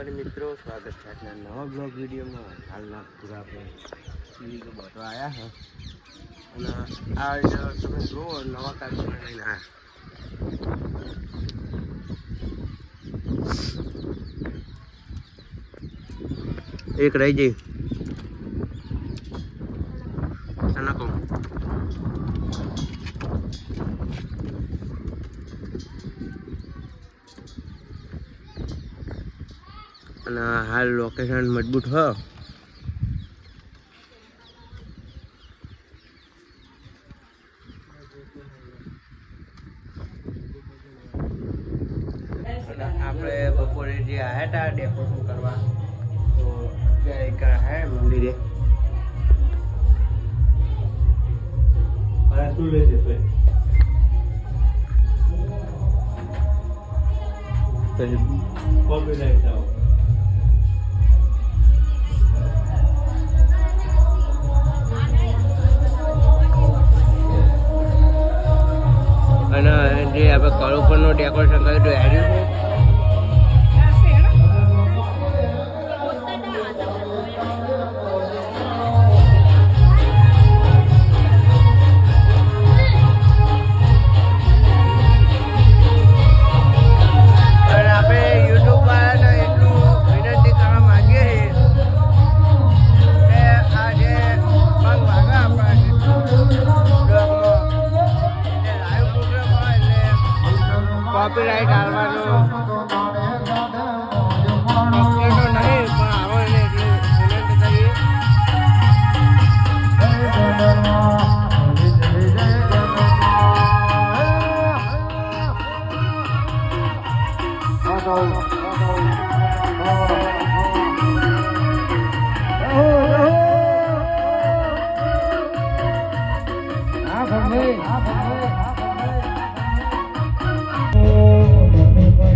Sorry મિત્રો, સ્વાગત છે આજના નવા બ્લોગ વિડીયોમાં. હાલના પૂરા આપણે સીવી તો આવ્યા છે અને આ તમે જુઓ, નવા કાર્યક્રમ લઈને આવ્યા એક રહી જઈ અને હાલ લોકેશન મજબૂત હ. આપણે બપોરે જે આવ્યા હતા ડેકોરેશન કરવા તો ત્યાં એક હે મંદિરે. શું લે છે કોપી લાઈટ આવો. ડેકોરેશન કર્યું હતું એર્યું કોપીરાઈટ આવવાનો નહીં પણ આવો